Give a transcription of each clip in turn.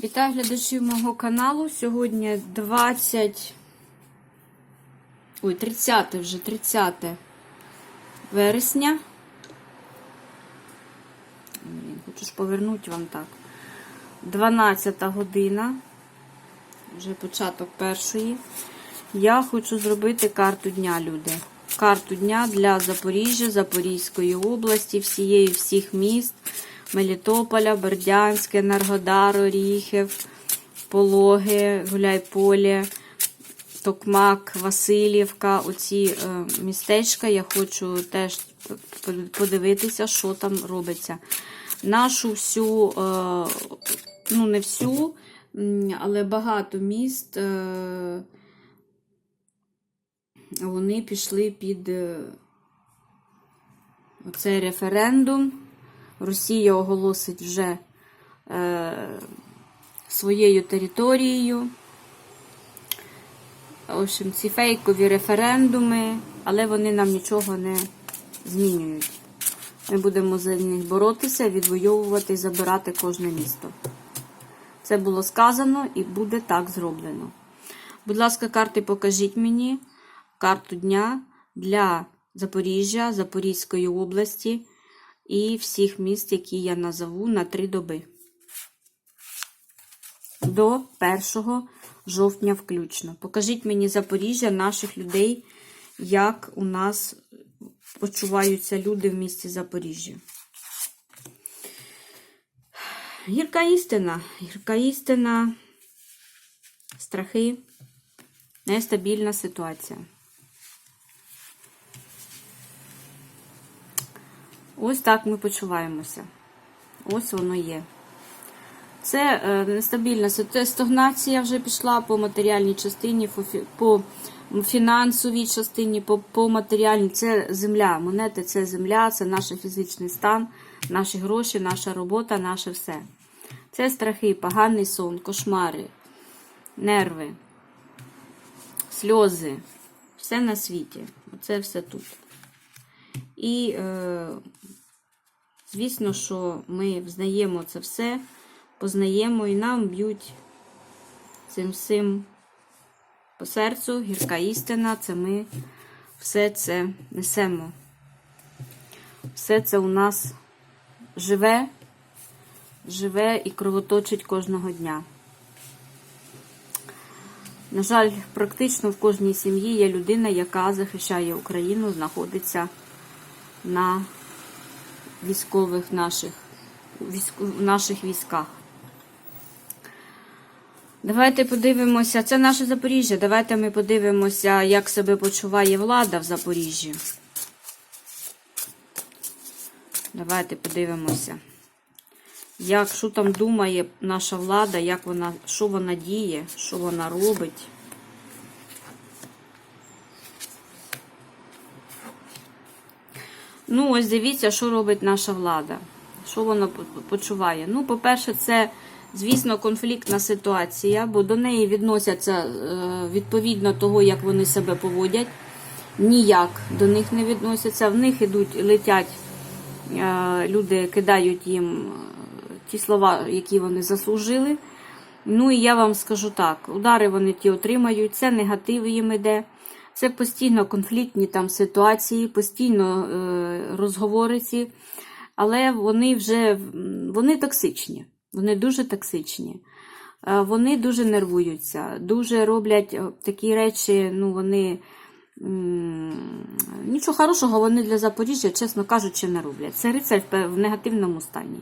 Вітаю глядачів мого каналу. Сьогодні 20. Ой, 30 вже 30 вересня. Хочу ж повернути вам так. 12 година. Вже початок першої. Я хочу зробити карту дня, люди. Карту дня для Запоріжжя, Запорізької області, всієї всіх міст. Мелітополя, Бердянське, Енергодар, Оріхів, Пологи, Гуляйполе, Токмак, Васильівка. Оці е, містечка я хочу теж подивитися, що там робиться. Нашу всю, е, ну не всю, але багато міст. Е, вони пішли під оцей референдум. Росія оголосить вже е, своєю територією. В общем, ці фейкові референдуми, але вони нам нічого не змінюють. Ми будемо за них боротися, відвоювати і забирати кожне місто. Це було сказано і буде так зроблено. Будь ласка, карти покажіть мені карту дня для Запоріжжя, Запорізької області і всіх міст, які я назову на три доби. До 1 жовтня включно. Покажіть мені Запоріжжя, наших людей, як у нас почуваються люди в місті Запоріжжя. Гірка істина. Гірка істина, страхи, нестабільна ситуація. Ось так ми почуваємося. Ось воно є. Це е, нестабільна ситуація. Стагнація вже пішла по матеріальній частині, по фінансовій частині, по, по матеріальній. Це земля. Монети це земля, це наш фізичний стан, наші гроші, наша робота, наше все. Це страхи, поганий сон, кошмари, нерви, сльози. Все на світі. Оце все тут. І, е, звісно, що ми взнаємо це все, познаємо і нам б'ють цим всім по серцю, гірка істина, це ми все це несемо. Все це у нас живе, живе і кровоточить кожного дня. На жаль, практично в кожній сім'ї є людина, яка захищає Україну, знаходиться на військових наших, в наших військах. Давайте подивимося, це наше Запоріжжя. Давайте ми подивимося, як себе почуває влада в Запоріжжі. Давайте подивимося, як, що там думає наша влада, як вона, що вона діє, що вона робить. Ну, ось дивіться, що робить наша влада. Що вона почуває. Ну, по-перше, це, звісно, конфліктна ситуація, бо до неї відносяться е, відповідно того, як вони себе поводять. Ніяк до них не відносяться. В них ідуть, летять, е, люди кидають їм е, ті слова, які вони заслужили. Ну і я вам скажу так: удари вони ті отримають, це негатив їм іде. Це постійно конфліктні там ситуації, постійно е, розговори ці, але вони вже вони токсичні. Вони дуже токсичні. Е, Вони дуже нервуються, дуже роблять е, такі речі, ну вони нічого хорошого вони для Запоріжжя, чесно кажучи, не роблять. Це рицарь в негативному стані.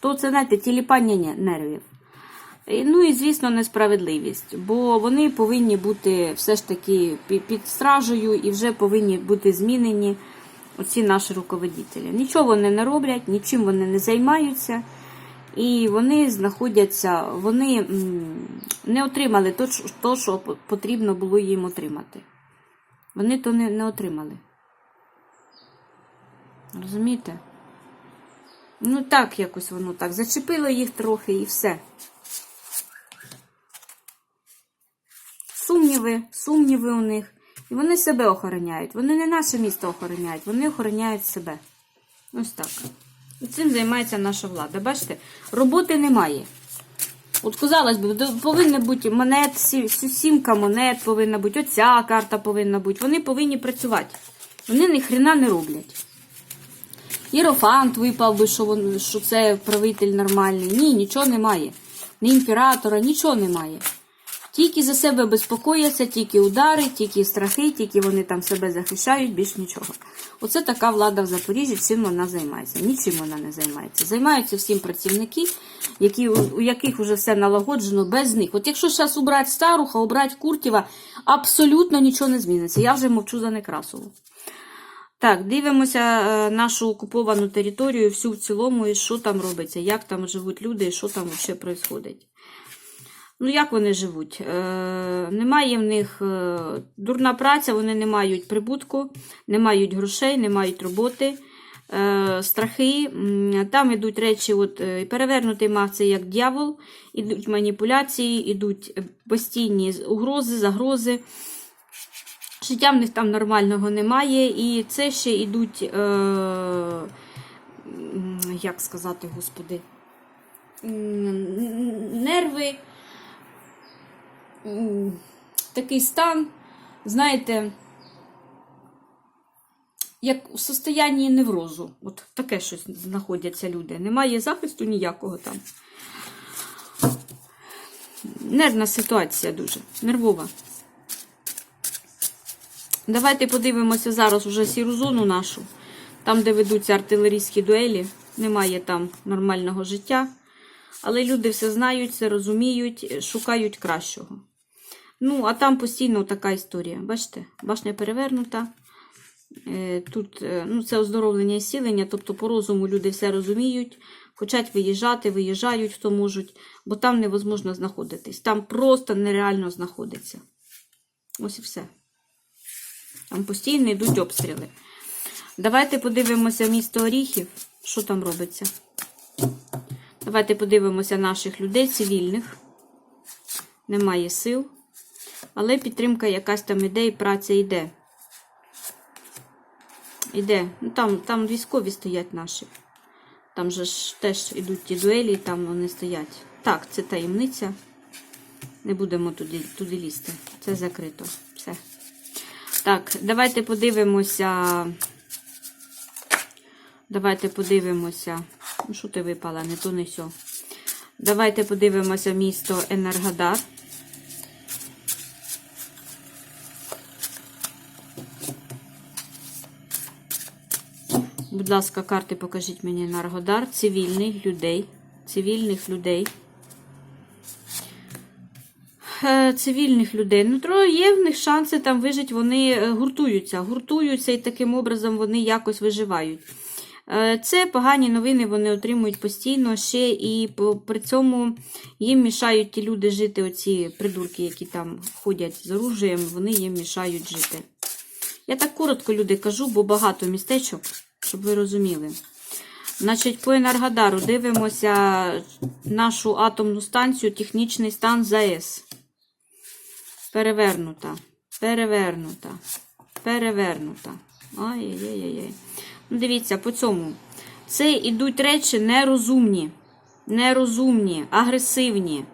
То це, знаєте, тіліпання нервів. І, Ну і звісно, несправедливість, бо вони повинні бути все ж таки під стражею і вже повинні бути змінені оці наші руководителі. Нічого вони не роблять, нічим вони не займаються, і вони знаходяться, вони не отримали то, що- потрібно було їм отримати. Вони то не, не отримали. Розумієте? Ну так якось воно так. Зачепило їх трохи і все. Сумніви, сумніви у них. І вони себе охороняють. Вони не наше місто охороняють, вони охороняють себе. Ось так. І цим займається наша влада. Бачите, роботи немає. От казалось би, повинна бути монет, сі- сі- сімка монет повинна бути, оця карта повинна бути. Вони повинні працювати. Вони ні хрена не роблять. Єрофант випав би, що, вон, що це правитель нормальний. Ні, нічого немає. Ні імператора, нічого немає. Тільки за себе безпокояться, тільки удари, тільки страхи, тільки вони там себе захищають, більш нічого. Оце така влада в Запоріжжі, чим вона займається. Нічим вона не займається. Займаються всім працівники, які, у яких вже все налагоджено без них. От якщо зараз убрати Старуха, убрати Куртєва, абсолютно нічого не зміниться. Я вже мовчу за Некрасову. Так, дивимося е, нашу окуповану територію, всю в цілому, і що там робиться, як там живуть люди, і що там взагалі відбувається. Ну, як вони живуть? Е, немає в них е, дурна праця, вони не мають прибутку, не мають грошей, не мають роботи, е, страхи. Там йдуть речі, от, е, перевернутий мах це як дьявол, ідуть маніпуляції, ідуть е, постійні угрози, загрози. Життя в них там нормального немає, і це ще йдуть, е, як сказати, господи, нерви, такий стан, знаєте, як в состоянні неврозу. От таке щось знаходяться люди. Немає захисту ніякого там. Нервна ситуація дуже, нервова. Давайте подивимося зараз уже сіру зону нашу. Там, де ведуться артилерійські дуелі, немає там нормального життя. Але люди все знають, все розуміють, шукають кращого. Ну, а там постійно така історія. Бачите, башня перевернута. Е, Тут е, ну, це оздоровлення і сілення, тобто по розуму люди все розуміють, хочуть виїжджати, виїжджають, хто можуть, бо там невозможно знаходитись. Там просто нереально знаходиться. Ось і все. Там постійно йдуть обстріли. Давайте подивимося місто Оріхів, що там робиться. Давайте подивимося наших людей, цивільних. Немає сил. Але підтримка якась там іде і праця йде. Іде. Ну, там, там військові стоять наші. Там же ж теж ідуть ті дуелі, там вони стоять. Так, це таємниця. Не будемо туди, туди лізти. Це закрито. Все. Так, давайте подивимося. Давайте подивимося. Ну, що ти випала, не то не сьо. Давайте подивимося місто Енергодар. Будь ласка, карти покажіть мені Енергодар. Цивільних людей. Цивільних людей. Е, Цивільних людей. Ну, тро є в них шанси там вижити, вони е, гуртуються, гуртуються і таким образом вони якось виживають. Е, Це погані новини вони отримують постійно ще, і при цьому їм мішають ті люди жити, оці придурки, які там ходять з оружієм, вони їм мішають жити. Я так коротко люди кажу, бо багато містечок, щоб ви розуміли. Значить, по Енергодару дивимося нашу атомну станцію, технічний стан ЗАЕС. Перевернута, перевернута, перевернута. Ай-яй-яй-яй. Ну, дивіться, по цьому. Це йдуть речі нерозумні, нерозумні, агресивні.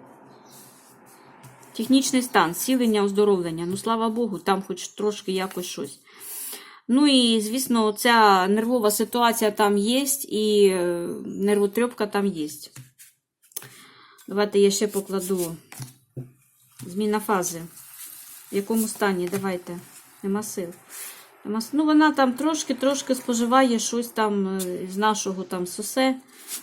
Технічний стан, сілення, оздоровлення. Ну, слава Богу, там хоч трошки якось щось. Ну і, звісно, ця нервова ситуація там є, і е, нервотрьопка там є. Давайте я ще покладу зміна фази. В якому стані? Давайте. Нема сил. Нема Ну, вона там трошки-трошки споживає щось там е, з нашого там сосе,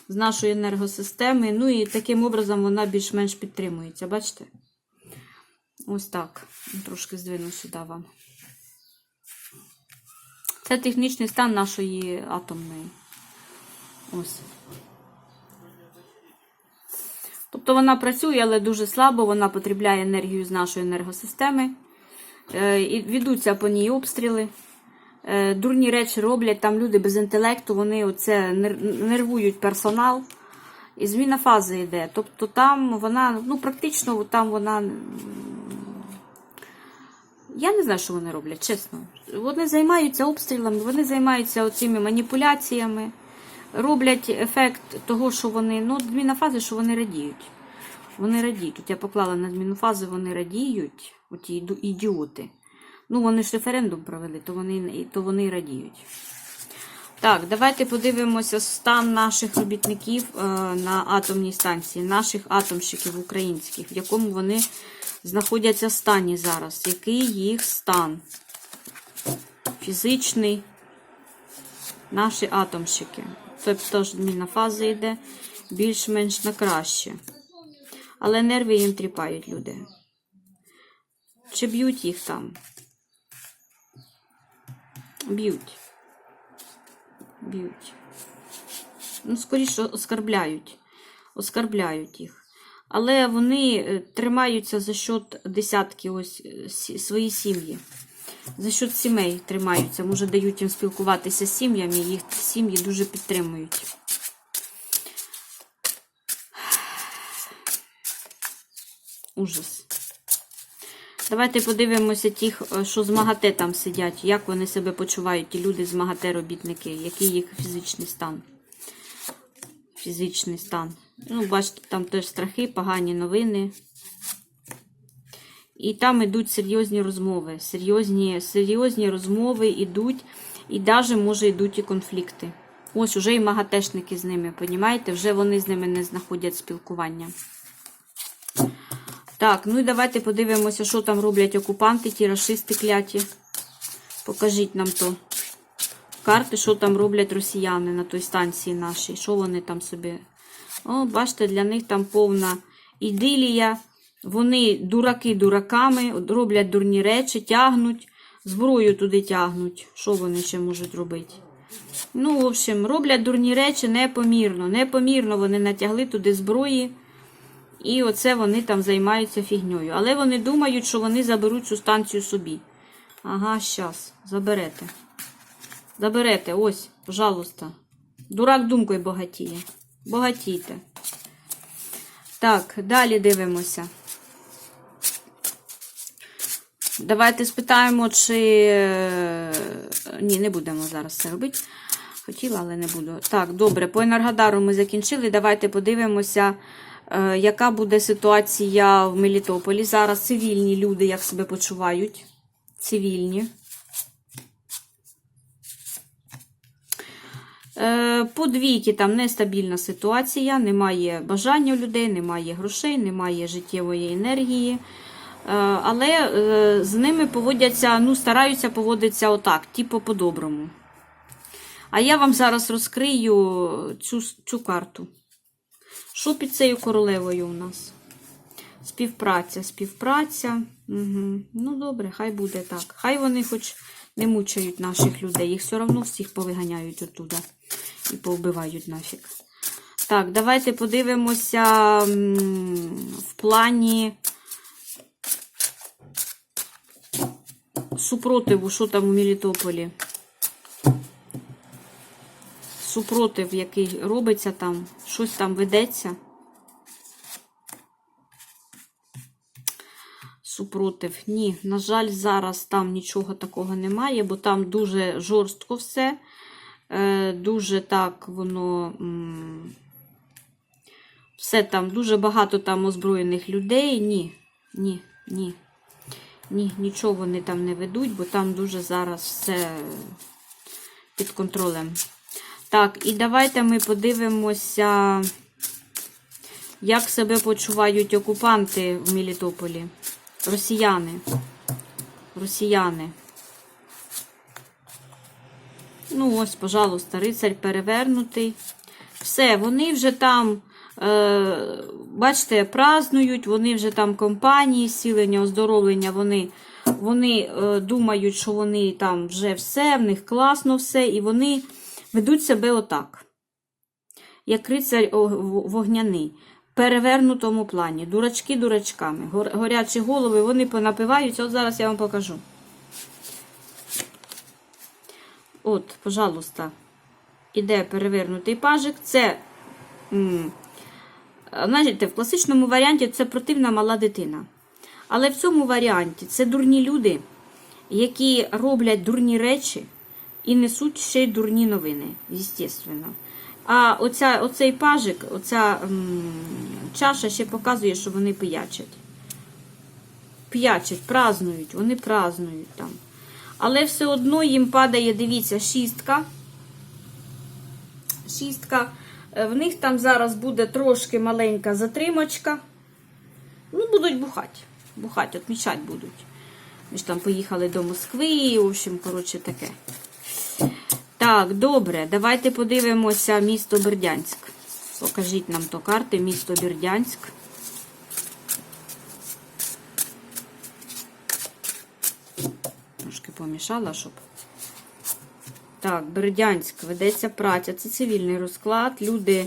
з нашої енергосистеми. Ну і таким образом вона більш-менш підтримується. Бачите? Ось так. Трошки здвину сюди вам. Це технічний стан нашої атомної. Ось. Тобто вона працює, але дуже слабо, вона потребляє енергію з нашої енергосистеми. Е, і Ведуться по ній обстріли. Е, Дурні речі роблять, там люди без інтелекту, вони оце нервують персонал. І зміна фази йде. Тобто там вона, ну практично там вона. Я не знаю, що вони роблять, чесно. Вони займаються обстрілами, вони займаються цими маніпуляціями, роблять ефект того, що вони. Ну, зміна фази, що вони радіють. Вони радіють. Тут я поклала на зміну фази, вони радіють, оті ідіоти. Ну, вони ж референдум провели, то вони, то вони радіють. Так, давайте подивимося стан наших робітників е, на атомній станції, наших атомщиків українських, в якому вони знаходяться стані зараз. Який їх стан? Фізичний. Наші атомщики. Тобто зміна фази йде більш-менш на краще. Але нерви їм тріпають люди. Чи б'ють їх там? Б'ють. Б'ють. Ну, скоріше, оскарбляють. Оскарбляють їх. Але вони е, тримаються за счет десятки ось е, свої сім'ї. За счет сімей тримаються. Може, дають їм спілкуватися з сім'ями, їх сім'ї дуже підтримують. Ужас. Давайте подивимося тих, е, що з МАГАТЕ там сидять, як вони себе почувають, ті люди з МАГАТЕ робітники, який їх фізичний стан. Фізичний стан. Ну, бачите, там теж страхи, погані новини. І там йдуть серйозні розмови. Серйозні, серйозні розмови йдуть, і навіть, може, йдуть і конфлікти. Ось уже і магатешники з ними, понімаєте? Вже вони з ними не знаходять спілкування. Так, ну і давайте подивимося, що там роблять окупанти, ті расисти кляті. Покажіть нам то. Карти, що там роблять росіяни на той станції нашій. Що вони там собі. О, бачите, для них там повна ідилія. Вони дураки дураками, роблять дурні речі, тягнуть, зброю туди тягнуть. Що вони ще можуть робити? Ну, в общем, роблять дурні речі непомірно. Непомірно вони натягли туди зброї. І оце вони там займаються фігньою. Але вони думають, що вони заберуть цю станцію собі. Ага, щас, заберете. Заберете, ось, пожалуйста. Дурак думкою багатіє. Багатійте. Так, далі дивимося. Давайте спитаємо, чи. е, Ні, не будемо зараз це робити. Хотіла, але не буду. Так, добре, по Енергодару ми закінчили. Давайте подивимося, яка буде ситуація в Мелітополі. Зараз цивільні люди як себе почувають. Цивільні. Е, По двійки там нестабільна ситуація, немає бажання у людей, немає грошей, немає життєвої енергії. Е, Але е, з ними поводяться, ну, стараються поводитися отак, типу по-доброму. А я вам зараз розкрию цю, цю карту. Що під цією королевою у нас? Співпраця, співпраця. Угу. Ну, добре, хай буде так. Хай вони хоч не мучають наших людей. Їх все одно всіх повиганяють оттуда і повбивають нафіг. Так, давайте подивимося в плані супротиву, що там у Мелітополі. Супротив, який робиться там, щось там ведеться. Супротив. Ні, на жаль, зараз там нічого такого немає, бо там дуже жорстко все. Е, Дуже так воно. Все там, дуже багато там озброєних людей. Ні, ні, ні. Ні, нічого вони там не ведуть, бо там дуже зараз все під контролем. Так, і давайте ми подивимося, як себе почувають окупанти в Мелітополі. Росіяни. Росіяни. Ну, ось, пожалуйста, рицарь перевернутий. Все, вони вже там, е, бачите, празднують, вони вже там компанії, сілення, оздоровлення, вони, вони е, думають, що вони там вже все, в них класно все, і вони ведуть себе отак. Як рицарь вогняний. Перевернутому плані. Дурачки дурачками. Горячі голови, вони понапиваються. От зараз я вам покажу. От, пожалуйста, іде перевернутий пажик. Це, знаєте, в класичному варіанті це противна мала дитина. Але в цьому варіанті це дурні люди, які роблять дурні речі і несуть ще й дурні новини, звісно. А оця, оцей пажик, оця м, чаша ще показує, що вони пиячать. П'ячать, празнують, вони празнують там. Але все одно їм падає, дивіться, шістка. Шістка. Е, В них там зараз буде трошки маленька затримочка. Ну, будуть бухати. Бухати, відмічати будуть. Ми ж там поїхали до Москви, в общем, коротше, таке. Так, добре, давайте подивимося місто Бердянськ. Покажіть нам то карти, місто Бердянськ. Трошки помішала, щоб. Так, Бердянськ, ведеться праця. Це цивільний розклад. Люди,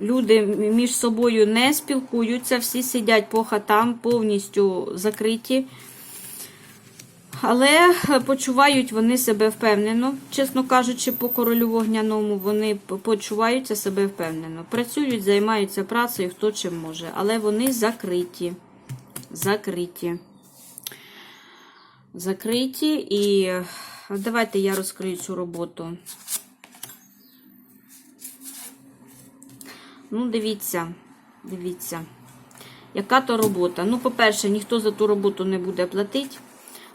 люди між собою не спілкуються, всі сидять по хатам, повністю закриті. Але почувають вони себе впевнено. Чесно кажучи, по королю вогняному вони почуваються себе впевнено. Працюють, займаються працею, хто чим може. Але вони закриті. Закриті. Закриті. І давайте я розкрию цю роботу. Ну, дивіться, дивіться. Яка то робота? Ну, по-перше, ніхто за ту роботу не буде платити.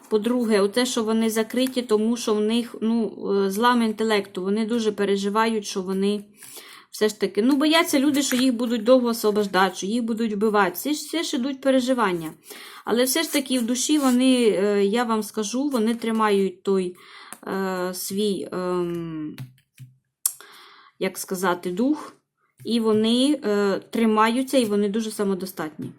По-друге, оте, що вони закриті, тому що в них ну, злам інтелекту. Вони дуже переживають, що вони все ж таки. Ну, бояться люди, що їх будуть довго освобождати, що їх будуть вбивати. Всі ж, всі ж ідуть переживання. Але все ж таки в душі вони, я вам скажу, вони тримають той е, свій, е, як сказати, дух, і вони е, тримаються, і вони дуже самодостатні.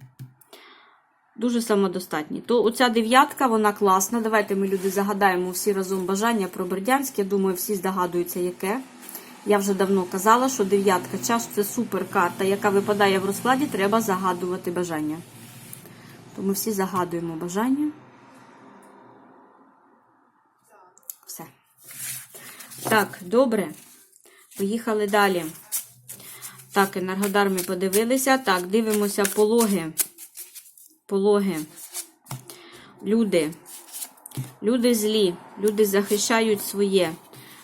Дуже самодостатні. То оця дев'ятка, вона класна. Давайте ми, люди, загадаємо всі разом бажання про Бердянськ. Я думаю, всі здогадуються, яке. Я вже давно казала, що дев'ятка чаш це супер карта, яка випадає в розкладі, треба загадувати бажання. То ми всі загадуємо бажання. Все. Так, добре. Поїхали далі. Так, Енергодар ми подивилися. Так, дивимося пологи пологи. Люди. Люди злі, люди захищають своє.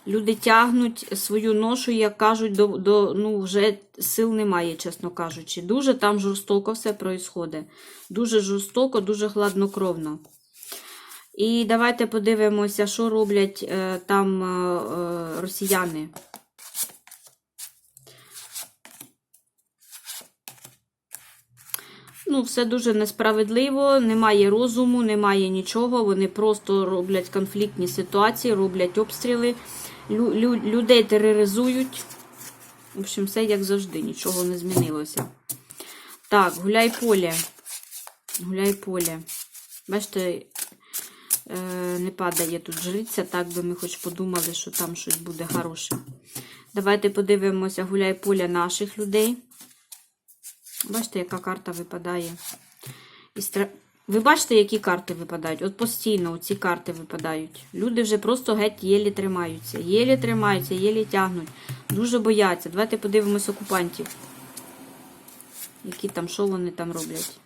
Люди тягнуть свою ношу, як кажуть, до, до ну, вже сил немає, чесно кажучи. Дуже там жорстоко все проїсходить. Дуже жорстоко, дуже хладнокровно. І давайте подивимося, що роблять е, там е, е, росіяни. Ну, все дуже несправедливо, немає розуму, немає нічого. Вони просто роблять конфліктні ситуації, роблять обстріли, лю лю людей тероризують. В общем, все як завжди, нічого не змінилося. Так, гуляй поле. Гуляй поле. Бачите, е, не падає тут жриця, так би ми хоч подумали, що там щось буде хороше. Давайте подивимося, гуляй поле наших людей. Бачите, яка карта випадає. Ви бачите, які карти випадають? От постійно ці карти випадають. Люди вже просто геть єлі тримаються. Єлі тримаються, єлі тягнуть. Дуже бояться. Давайте подивимось окупантів. Які там, що вони там роблять.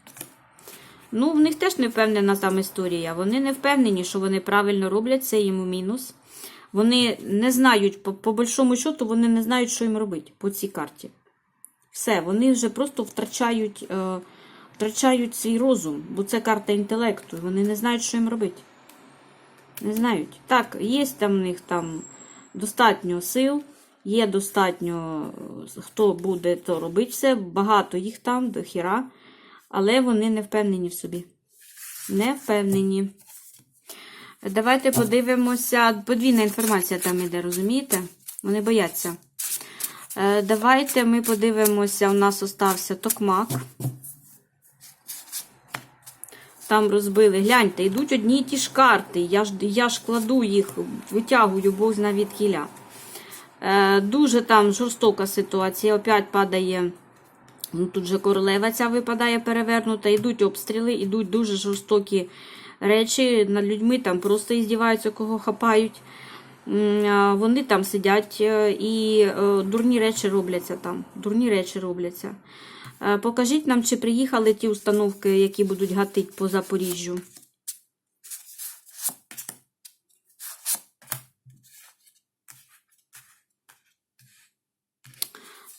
Ну, в них теж не впевнена там історія. Вони не впевнені, що вони правильно роблять, це йому мінус. Вони не знають, по, по большому счету, вони не знають, що їм робити по цій карті. Все, вони вже просто втрачають е, втрачають свій розум, бо це карта інтелекту. Вони не знають, що їм робити. Не знають. Так, є там в них там достатньо сил, є достатньо, хто буде то робити все, багато їх там, до хіра, але вони не впевнені в собі. Не впевнені. Давайте подивимося. Подвійна інформація там іде, розумієте? Вони бояться. Давайте ми подивимося, у нас остався токмак. Там розбили. Гляньте, йдуть одні й ті ж карти. Я ж я ж кладу їх, витягую, бог зна кіля. Е, Дуже там жорстока ситуація. Опять падає. Ну, Тут же королева ця випадає перевернута. Йдуть обстріли, йдуть дуже жорстокі речі. Над людьми там просто іздіваються, кого хапають. Вони там сидять і дурні речі робляться там. Дурні речі робляться. Покажіть нам, чи приїхали ті установки, які будуть гатити по Запоріжжю.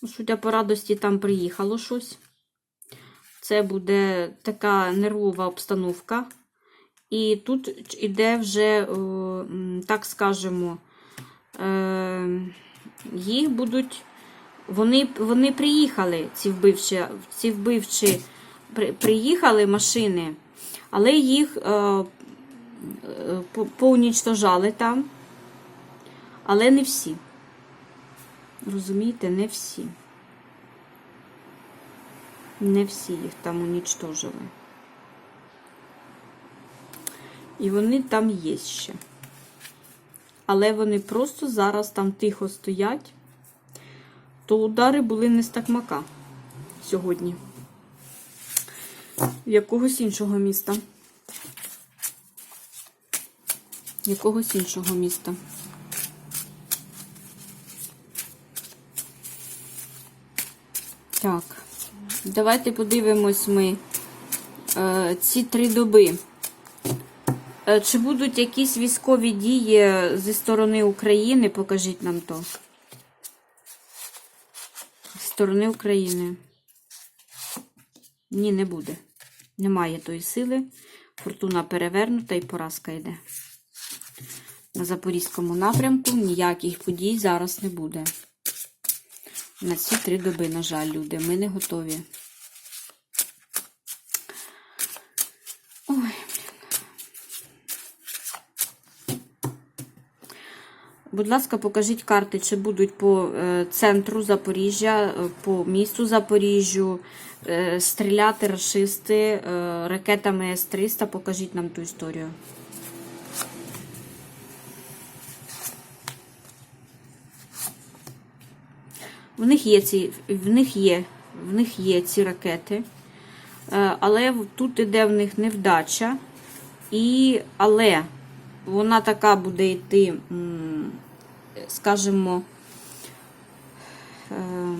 Судя по радості, там приїхало щось. Це буде така нервова обстановка. І тут іде вже, е, так скажемо, е, їх будуть. Вони, вони приїхали, ці вбивчі, ці вбивчі при, приїхали машини, але їх е, поунічтожали там. Але не всі. Розумієте, не всі. Не всі їх там унічтожили. І вони там є ще. Але вони просто зараз там тихо стоять, то удари були не з такмака сьогодні. Якогось іншого міста. Якогось іншого міста. Так, давайте подивимось ми е, ці три доби. Е, Чи будуть якісь військові дії зі сторони України? Покажіть нам то. Зі сторони України. Ні, не буде. Немає тої сили. Фортуна перевернута і поразка йде. На Запорізькому напрямку ніяких подій зараз не буде. На ці три доби, на жаль, люди. Ми не готові. Будь ласка, покажіть карти, чи будуть по е, центру Запоріжжя, е, по місту Запоріжжю е, стріляти рашисти е, ракетами С-300. Покажіть нам ту історію. В них є ці, в них є, в них є ці ракети, але тут іде в них невдача. І, але вона така буде йти, скажімо, е,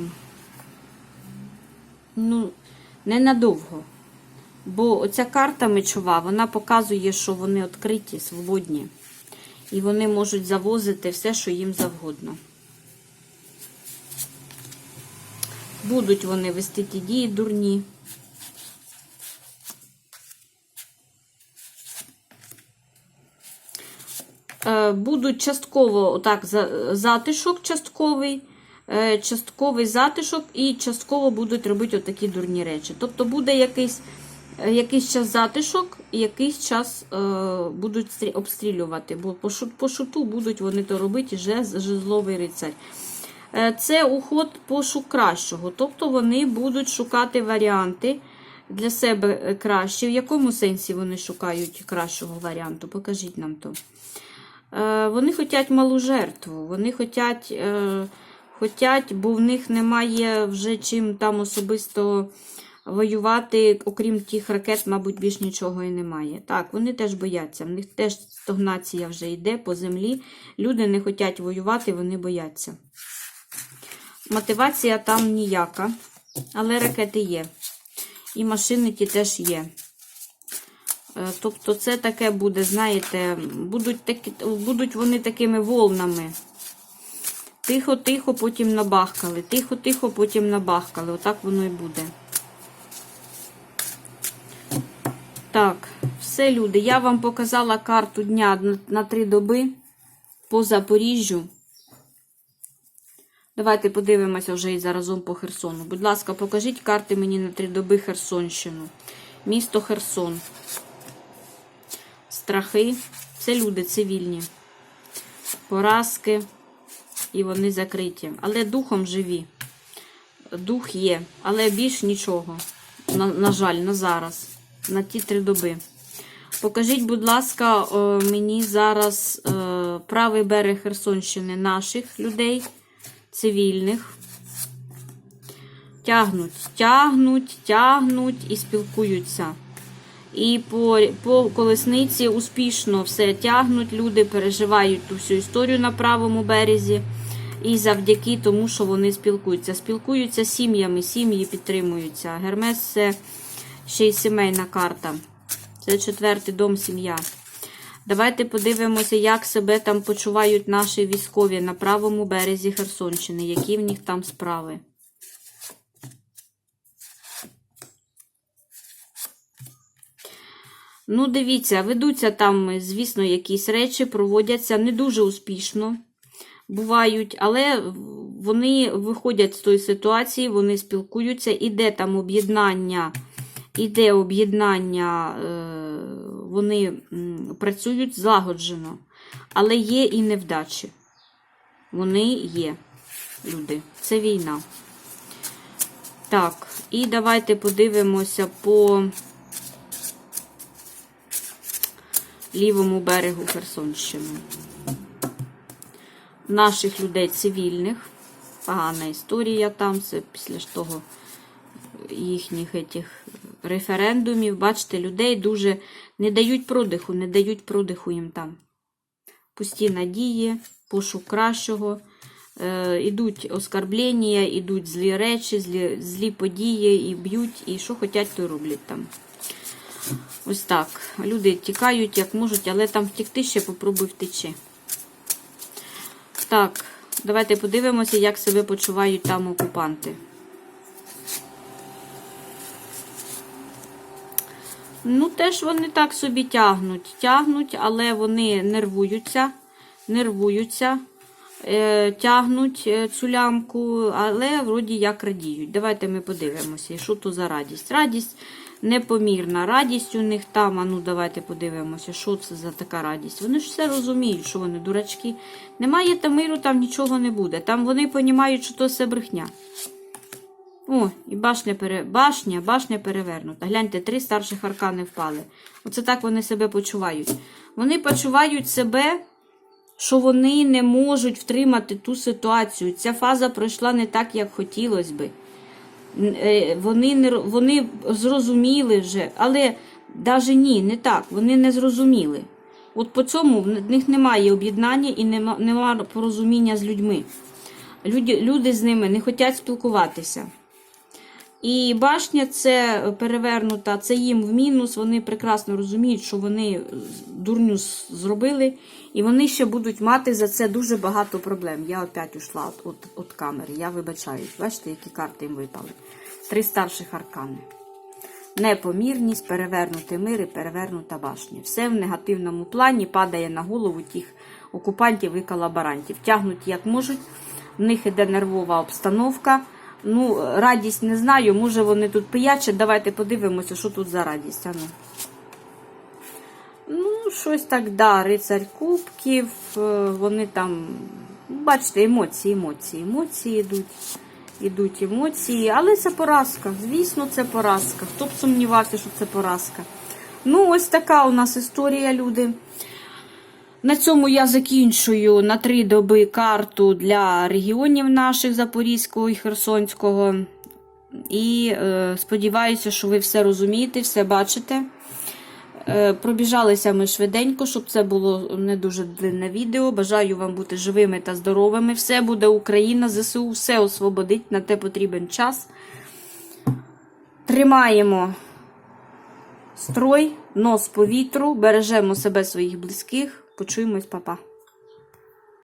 ну, ненадовго. Бо оця карта мечова, вона показує, що вони відкриті, свободні. І вони можуть завозити все, що їм завгодно. Будуть вони вести ті дії дурні. Будуть частково отак затишок частковий, е, частковий затишок і частково будуть робити отакі дурні речі. Тобто буде якийсь, е, якийсь час затишок і якийсь час е, будуть обстрілювати, бо по, шу- по шуту будуть вони то робити жез, жезловий рицарь. Е, Це уход пошук кращого. Тобто вони будуть шукати варіанти для себе е, кращі. В якому сенсі вони шукають кращого варіанту? Покажіть нам то. Е, Вони хочуть малу жертву. Вони хочуть, е, хотять, бо в них немає вже чим там особисто воювати, окрім тих ракет, мабуть, більш нічого і немає. Так, вони теж бояться. В них теж стагнація вже йде по землі. Люди не хочуть воювати, вони бояться. Мотивація там ніяка, але ракети є. І машини ті теж є. Е, Тобто це таке буде, знаєте, будуть, такі, будуть вони такими волнами. Тихо-тихо, потім набахкали. Тихо-тихо, потім набахкали. Отак воно і буде. Так, все, люди. Я вам показала карту дня на, три доби по Запоріжжю. Давайте подивимося вже і заразом по Херсону. Будь ласка, покажіть карти мені на три доби Херсонщину. Місто Херсон. Страхи. Це люди цивільні. Поразки. І вони закриті. Але духом живі. Дух є. Але більш нічого. На, на жаль, на зараз. На ті три доби. Покажіть, будь ласка, е, мені зараз е, правий берег Херсонщини наших людей, цивільних. Тягнуть, тягнуть, тягнуть і спілкуються. І по, по колесниці успішно все тягнуть. Люди переживають ту всю історію на правому березі. І завдяки тому, що вони спілкуються. Спілкуються сім'ями, сім'ї підтримуються. Гермес це ще й сімейна карта. Це четвертий дом, сім'я. Давайте подивимося, як себе там почувають наші військові на правому березі Херсонщини, які в них там справи. Ну, дивіться, ведуться там, звісно, якісь речі, проводяться не дуже успішно бувають, але вони виходять з тої ситуації, вони спілкуються, іде там об'єднання, іде об'єднання, е, вони працюють злагоджено, але є і невдачі. Вони є, люди. Це війна. Так, і давайте подивимося по лівому берегу Херсонщини. Наших людей цивільних. Погана історія там, це після ж того їхніх етих референдумів. Бачите, людей дуже не дають продиху, не дають продиху їм там. Пусті надії, пошук кращого. Е, ідуть оскарблення, ідуть злі речі, злі, злі події, і б'ють, і що хочуть, то роблять там. Ось так. Люди тікають, як можуть, але там втекти ще попробуй втечи. Так, давайте подивимося, як себе почувають там окупанти. Ну, теж вони так собі тягнуть. Тягнуть, але вони нервуються, нервуються, е, тягнуть е, цю лямку, але вроді як радіють. Давайте ми подивимося, що то за радість. Радість непомірна. Радість у них там. А ну давайте подивимося, що це за така радість. Вони ж все розуміють, що вони дурачки. Немає там миру, там нічого не буде. Там вони розуміють, що то все брехня. О, і башня пере... башня, башня перевернута. Гляньте, три старших аркани впали. Оце так вони себе почувають. Вони почувають себе, що вони не можуть втримати ту ситуацію. Ця фаза пройшла не так, як хотілося би. Е, Вони, не... вони зрозуміли вже, але навіть ні, не так. Вони не зрозуміли. От по цьому в них немає об'єднання і нема, нема порозуміння з людьми. Люди, люди з ними не хочуть спілкуватися. І башня це перевернута, це їм в мінус. Вони прекрасно розуміють, що вони дурню зробили, і вони ще будуть мати за це дуже багато проблем. Я опять ушла от, от, от камери. Я вибачаюсь. Бачите, які карти їм випали? Три старших аркани. Непомірність, перевернутий мир і перевернута башня. Все в негативному плані падає на голову тих окупантів і колаборантів. Тягнуть як можуть. В них іде нервова обстановка. Ну, радість не знаю, може вони тут пиячать. Давайте подивимося, що тут за радість. Ану. Ну, щось так, да, рицарь кубків, е, вони там, бачите, емоції, емоції, емоції йдуть. Ідуть емоції, але це поразка. Звісно, це поразка. Хто б сумнівався, що це поразка. Ну, ось така у нас історія, люди. На цьому я закінчую на три доби карту для регіонів наших Запорізького і Херсонського. І е, сподіваюся, що ви все розумієте, все бачите. Е, пробіжалися ми швиденько, щоб це було не дуже длинне відео. Бажаю вам бути живими та здоровими. Все буде Україна, ЗСУ, все освободить, на те потрібен час. Тримаємо строй, нос по вітру, бережемо себе своїх близьких. Почуємось, папа.